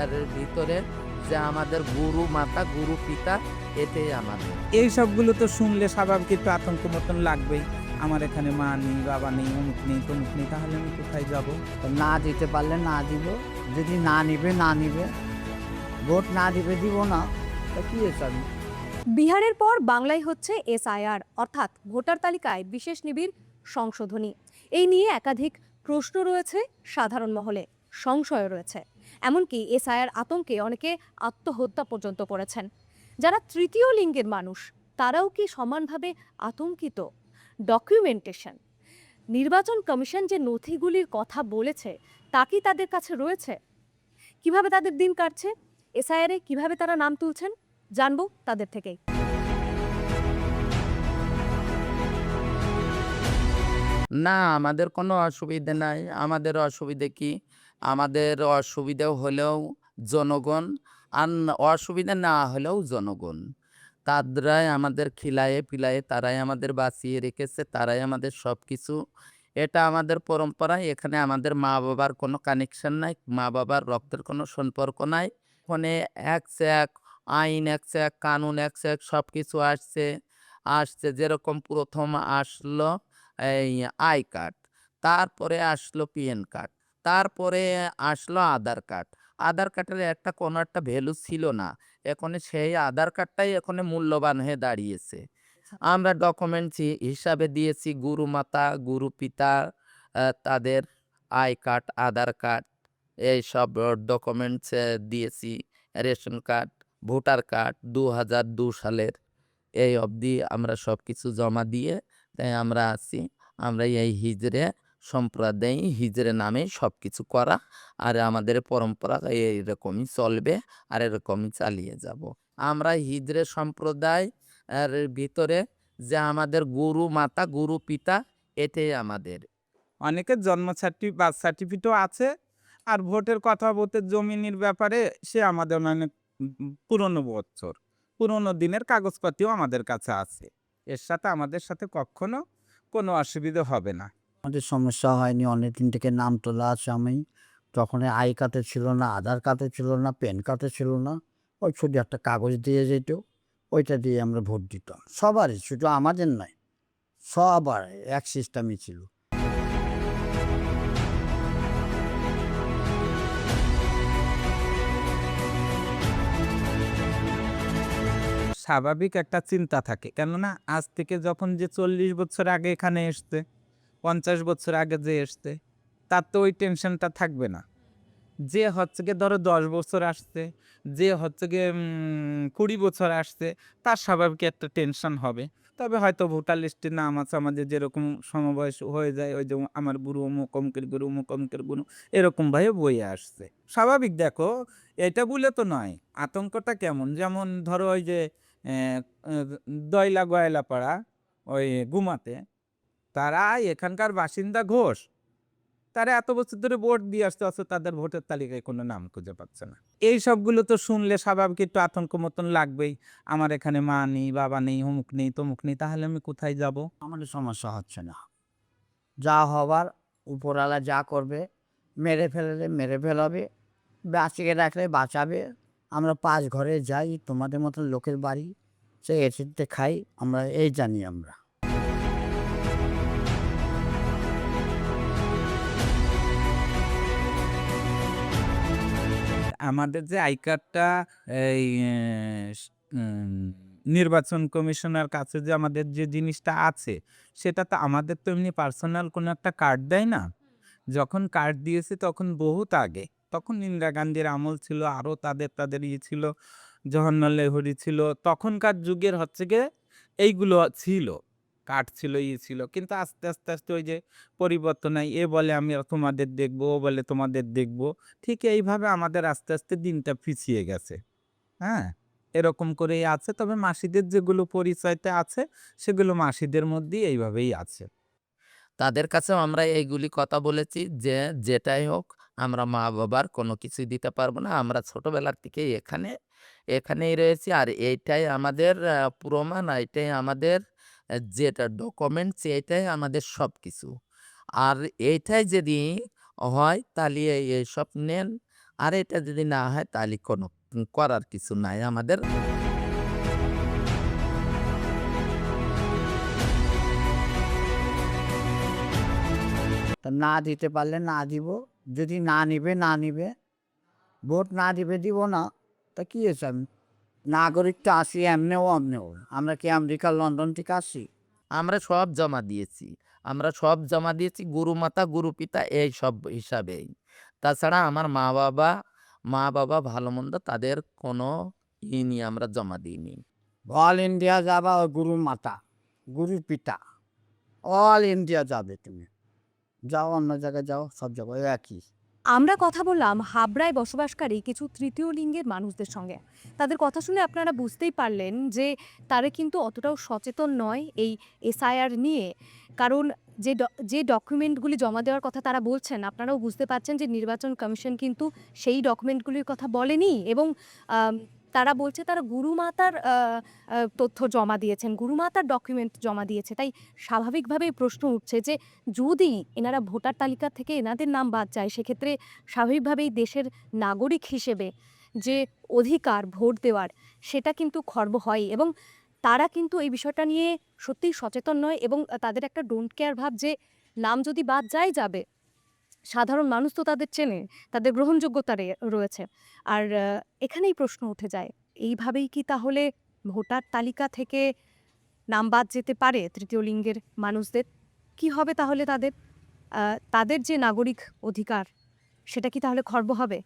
এর ভিতরে যে আমাদের গুরু মাতা গুরু পিতা এটাই আমাদের। এই সবগুলো তো শুনলে স্বাভাবিক একটু আতঙ্ক মতন লাগবেই। আমার এখানে মা নেই বাবা নেই অমুক নেই তমুক নেই তাহলে আমি কোথায় যাব? তো না দিতে পারলে না দিব যদি না নিবে না নিবে। ভোট না দিবে দিব না। তা কি আমি? বিহারের পর বাংলায় হচ্ছে এসআইআর অর্থাৎ ভোটার তালিকায় বিশেষ নিবিড় সংশোধনী। এই নিয়ে একাধিক প্রশ্ন রয়েছে সাধারণ মহলে সংশয় রয়েছে। এমনকি এসআইআর আতঙ্কে অনেকে আত্মহত্যা পর্যন্ত করেছেন। যারা তৃতীয় লিঙ্গের মানুষ, তারাও কি সমানভাবে আতঙ্কিত? ডকুমেন্টেশন। নির্বাচন কমিশন যে নথিগুলির কথা বলেছে, তা কি তাদের কাছে রয়েছে? কীভাবে তাদের দিন কাটছে? এসআইআরে কীভাবে তারা নাম তুলছেন? জানব তাদের থেকেই। না, আমাদের কোনো অসুবিধে নাই। আমাদের অসুবিধে কি? আমাদের অসুবিধে হলেও জনগণ আর অসুবিধা না হলেও জনগণ। তারাই আমাদের খিলায়ে পিলায়ে, তারাই আমাদের বাঁচিয়ে রেখেছে, তারাই আমাদের সব কিছু এটা আমাদের পরম্পরা, এখানে আমাদের মা বাবার কোনো কানেকশন নাই মা বাবার রক্তের কোনো সম্পর্ক নাই। ওখানে এক এক আইন এক এক কানুন এক এক সব কিছু আসছে আসছে যেরকম প্রথম আসলো এই আই কার্ড, তারপরে আসলো পিএন কার্ড তারপরে আসলো আধার কার্ড। আধার কার্ডের একটা কোনো একটা ভ্যালু ছিল না। এখন সেই আধার কার্ডটাই এখন মূল্যবান হয়ে দাঁড়িয়েছে। আমরা ডকুমেন্টস হিসাবে দিয়েছি, গুরু মাতা, গুরু পিতা তাদের আই কার্ড, আধার কার্ড এইসব ডকুমেন্টস দিয়েছি, রেশন কার্ড, ভোটার কার্ড দু হাজার দু সালের। এই অবধি আমরা সব কিছু জমা দিয়ে, তাই আমরা আছি। আমরা এই হিজড়ে সম্প্রদায় হিজড়ে নামে সব কিছু করা, আর আমাদের পরম্পরা এরকমই চলবে, আর এরকমই চালিয়ে যাব। আমরা হিজড়ে সম্প্রদায় এর ভিতরে যে আমাদের গুরু মাতা, গুরু পিতা, এটাই আমাদের। অনেকের জন্ম সার্টি, বার্থ সার্টিফিকেটও আছে, আর ভোটের কথা বলতে জমিনের ব্যাপারে সে আমাদের অনেক পুরনো বছর, পুরনো দিনের কাগজপাতিও আমাদের কাছে আছে। এর সাথে আমাদের সাথে কখনো কোনো অসুবিধা হবে না। আমাদের সমস্যা হয়নি। অনেক দিন থেকে নাম তোলা আছে আমি। তখন আই কার্ডে ছিল না, আধার কার্ডে ছিল না, প্যান কার্ডে ছিল না। ওই শুধু একটা কাগজ দিয়ে যেত, ওইটা দিয়ে আমরা ভোট দিতাম। সবারই, শুধু আমাদের নয়, সবার এক সিস্টেমই ছিল। স্বাভাবিক একটা চিন্তা থাকে। কেননা আজ থেকে যখন যে চল্লিশ বছর আগে এখানে এসছে পঞ্চাশ বছর আগে যে এসছে তার তো ওই টেনশনটা থাকবে না। যে হচ্ছে গিয়ে ধরো দশ বছর আসছে, যে হচ্ছে গিয়ে কুড়ি বছর আসছে, তার স্বাভাবিক একটা টেনশন হবে। তবে হয়তো ভোটার লিস্টে নাম আছে, আমাদের যেরকম সমবয়স হয়ে যায়, ওই যে আমার গুরু, অমুক, অমুকের গুরু, অমুক, অমুকের গুরু এরকমভাবে বইয়ে আসছে। স্বাভাবিক দেখো, এটা বলে তো নয়, আতঙ্কটা কেমন? যেমন ধরো ওই যে দয়লা গয়লা পাড়া ওই গুমাতে তারা এখানকার বাসিন্দা ঘোষ। তারা এত বছর ধরে ভোট দিয়ে আসতে আসতে তাদের ভোটের তালিকায় কোনো নাম খুঁজে পাচ্ছে না। এই সবগুলো তো শুনলে স্বাভাবিক, একটু আতঙ্ক মতন লাগবেই। আমার এখানে মা নেই, বাবা নেই, অমুক নেই, তমুক নেই, তাহলে আমি কোথায় যাব? আমাদের সমস্যা হচ্ছে না। যা হবার, উপরওয়ালা যা করবে, মেরে ফেললে মেরে ফেলাবে, বাঁচিয়ে রাখলে বাঁচাবে। আমরা পাঁচ ঘরে যাই, তোমাদের মতন লোকের বাড়ি সে এসিতে খাই, আমরা এই জানি আমরা। আমাদের যে আই কার্ডটা, এই নির্বাচন কমিশনার কাছে যে আমাদের যে জিনিসটা আছে, সেটা তো আমাদের তো এমনি পার্সোনাল কোনো একটা কার্ড দেয় না। যখন কার্ড দিয়েছে তখন বহুত আগে, তখন ইন্দিরা গান্ধীর আমল ছিল, আরও তাদের তাদের ইয়ে ছিল জওহরলাল নেহরু ছিল, তখনকার যুগের হচ্ছে গিয়ে এইগুলো ছিল। কার্ড ছিল ইয়ে ছিল। কিন্তু আস্তে আস্তে আস্তে ওই যে পরিবর্তন হয় এ বলে আমি তোমাদের দেখব, ও বলে তোমাদের দেখব, ঠিক এইভাবে আমাদের আস্তে আস্তে দিনটা পিছিয়ে গেছে। হ্যাঁ? এরকম করেই আছে। তবে মাসিদের যেগুলো পরিচয়তে আছে, সেগুলো মাসিদের মধ্যেই এইভাবেই আছে। তাদের কাছেও আমরা এইগুলি কথা বলেছি যে, যেটাই হোক, আমরা মা বাবার কোনো কিছুই দিতে পারব না। আমরা ছোটবেলার থেকে এখানে, এখানেই রয়েছি। আর এইটাই আমাদের প্রমাণ এইটাই আমাদের যেটা ডকুমেন্টস এইটাই আমাদের সব কিছু আর এইটাই যদি হয়, তাহলে এইসব নেন। আর এটা যদি না হয়, তাহলে কোনো করার কিছু নাই আমাদের। না দিতে পারলে না দিব। যদি না নিবে না নিবে। ভোট না দিবে, দিব না। তা কি হয়েছে আমি? নাগরিক তো আসি এমনেও এমনেও আমরা কি আমেরিকা লন্ডন থেকে আসি? আমরা সব জমা দিয়েছি। আমরা সব জমা দিয়েছি গুরু মাতা গুরু পিতা এই সব হিসাবেই। তাছাড়া আমার মা বাবা মা বাবা ভালো মন্দ তাদের কোনো ই নিয়ে আমরা জমা দিইনি। অল ইন্ডিয়া যাবা ওই গুরু মাতা গুরু পিতা। অল ইন্ডিয়া যাবে তুমি। যাও অন্য জায়গায় যাও সব জায়গায় একই। আমরা কথা বললাম হাবড়ায় বসবাসকারী কিছু তৃতীয় লিঙ্গের মানুষদের সঙ্গে। তাদের কথা শুনে আপনারা বুঝতেই পারলেন যে তারা কিন্তু অতটাও সচেতন নয় এই এসআইআর নিয়ে। কারণ যে যে ডকুমেন্টগুলি জমা দেওয়ার কথা তারা বলছেন, আপনারাও বুঝতে পারছেন যে নির্বাচন কমিশন কিন্তু সেই ডকুমেন্টগুলির কথা বলেনি এবং তারা বলছে তারা গুরুমাতার তথ্য জমা দিয়েছেন গুরুমাতার ডকুমেন্ট জমা দিয়েছে। তাই স্বাভাবিকভাবেই প্রশ্ন উঠছে যে যদি এনারা ভোটার তালিকা থেকে এনাদের নাম বাদ যায়, সেক্ষেত্রে স্বাভাবিকভাবেই দেশের নাগরিক হিসেবে যে অধিকার, ভোট দেওয়ার, সেটা কিন্তু খর্ব হয় এবং তারা কিন্তু এই বিষয়টা নিয়ে সত্যিই সচেতন নয় এবং তাদের একটা ডোন্ট কেয়ার ভাব যে নাম যদি বাদ যায় যাবে সাধারণ মানুষ তো তাদের চেনে, তাদের গ্রহণযোগ্যতা রয়েছে। আর এখানেই প্রশ্ন উঠে যায়, এইভাবেই কি তাহলে ভোটার তালিকা থেকে নাম বাদ যেতে পারে তৃতীয় লিঙ্গের মানুষদের? কি হবে তাহলে তাদের? তাদের যে নাগরিক অধিকার, সেটা কি তাহলে খর্ব হবে?